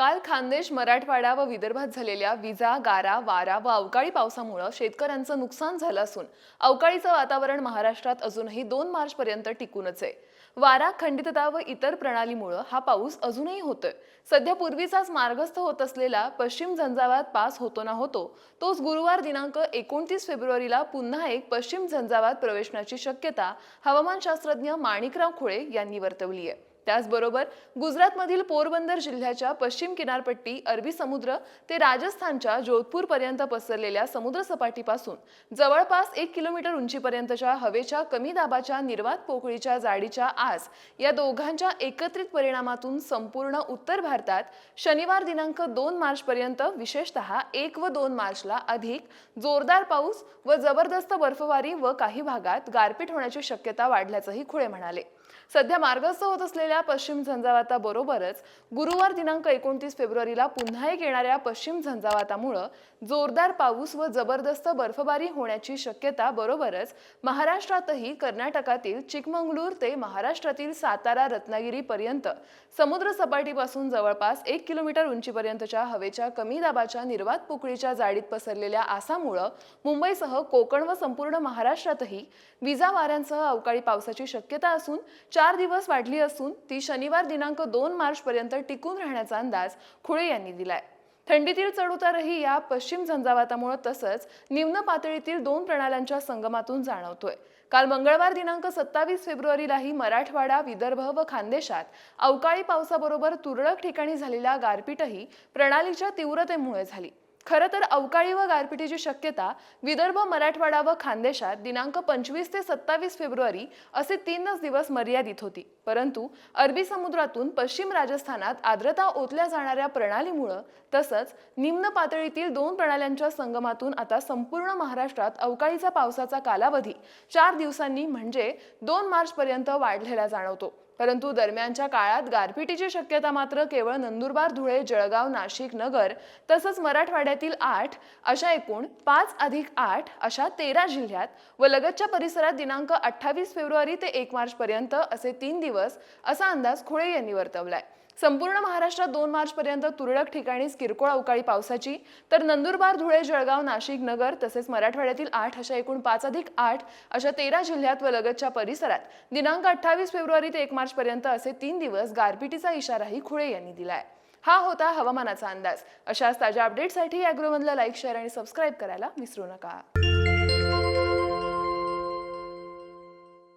काल खानदेश मराठवाडा व विदर्भात झालेल्या विजा गारा वारा व अवकाळी पावसामुळे शेतकऱ्यांचं नुकसान झालं असून अवकाळीचं वातावरण महाराष्ट्रात अजूनही दोन मार्च पर्यंत टिकूनच आहे. वारा खंडितता व इतर प्रणालीमुळं हा पाऊस अजूनही होतोय. सध्या पूर्वीचाच मार्गस्थ होत असलेला पश्चिम झंझावात पास होतो ना होतो तोच गुरुवार दिनांक एकोणतीस फेब्रुवारीला पुन्हा एक पश्चिम झंझावात प्रवेशण्याची शक्यता हवामानशास्त्रज्ञ माणिकराव खुळे यांनी वर्तवली आहे. त्याचबरोबर गुजरातमधील पोरबंदर जिल्ह्याच्या पश्चिम किनारपट्टी अरबी समुद्र ते राजस्थानच्या जोधपूर पर्यंत पसरलेल्या समुद्र सपाटीपासून जवळपास एक किलोमीटर उंचीपर्यंतच्या हवेच्या कमी दाबाच्या निर्वात पोकळीच्या जाडीच्या आस या दोघांच्या एकत्रित परिणामातून संपूर्ण उत्तर भारतात शनिवार दिनांक दोन मार्च पर्यंत विशेषतः एक व दोन मार्चला अधिक जोरदार पाऊस व जबरदस्त बर्फवारी व काही भागात गारपीट होण्याची शक्यता वाढल्याचंही खुळे म्हणाले. सध्या मार्गस्थ होत असलेल्या पश्चिम झंझावाताबरोबरच गुरुवार दिनांक एकोणतीस फेब्रुवारीला पुन्हा एक येणाऱ्या पश्चिम झंझावातामुळं जोरदार पाऊस व जबरदस्त बर्फबारी होण्याची शक्यता बरोबरच महाराष्ट्रातही कर्नाटकातील चिकमंगळूर ते महाराष्ट्रातील सातारा रत्नागिरीपर्यंत समुद्र सपाटीपासून जवळपास एक किलोमीटर उंचीपर्यंतच्या हवेच्या कमी दाबाच्या निर्वात पोकळीच्या जाडीत पसरलेल्या आसामुळं मुंबईसह कोकण व संपूर्ण महाराष्ट्रातही विजा वाऱ्यांसह अवकाळी पावसाची शक्यता असून चार दिवस वाढली असून ती शनिवार दिनांक दोन मार्च पर्यंत टिकून राहण्याचा अंदाज खुळे यांनी दिलाय. थंडीतील चढउतारही या पश्चिम झंझावातामुळे तसंच निम्न पातळीतील दोन प्रणाल्यांच्या संगमातून जाणवतोय. काल मंगळवार दिनांक सत्तावीस फेब्रुवारीलाही मराठवाडा विदर्भ व खानदेशात अवकाळी पावसाबरोबर तुरळक ठिकाणी झालेल्या गारपीटही प्रणालीच्या तीव्रतेमुळे झाली. खरं तर अवकाळी व गारपिटीची शक्यता विदर्भ मराठवाडा व खानदेशात दिनांक पंचवीस ते सत्तावीस फेब्रुवारी असे तीनच दिवस मर्यादित होती. परंतु अरबी समुद्रातून पश्चिम राजस्थानात आर्द्रता ओतल्या जाणाऱ्या प्रणालीमुळं तसंच निम्न पातळीतील दोन प्रणाल्यांच्या संगमातून आता संपूर्ण महाराष्ट्रात अवकाळीचा पावसाचा कालावधी चार दिवसांनी म्हणजे दोन मार्चपर्यंत वाढलेला जाणवतो. परंतु दरम्यानच्या काळात गारपिटीची शक्यता मात्र केवळ नंदुरबार धुळे जळगाव नाशिक नगर तसंच मराठवाड्यातील आठ अशा एकूण पाच अधिक आठ अशा तेरा जिल्ह्यात व लगतच्या परिसरात दिनांक अठ्ठावीस फेब्रुवारी ते एक मार्च पर्यंत असे तीन दिवस असा अंदाज खुळे यांनी वर्तवलाय. संपूर्ण महाराष्ट्रात दोन मार्च पर्यंत तुरळक ठिकाणीच किरकोळ अवकाळी पावसाची तर नंदुरबार धुळे जळगाव नाशिक नगर तसेच मराठवाड्यातील आठ अशा एकूण पाच अधिक आठ अशा तेरा जिल्ह्यात व लगतच्या परिसरात दिनांक अठ्ठावीस फेब्रुवारी ते एक मार्च पर्यंत असे तीन दिवस गारपिटीचा इशाराही खुळे यांनी दिलाय. हा होता हवामानाचा अंदाज. अशाच ताज्या अपडेटसाठी अॅग्रोमनला लाईक शेअर आणि सबस्क्राईब करायला विसरू नका.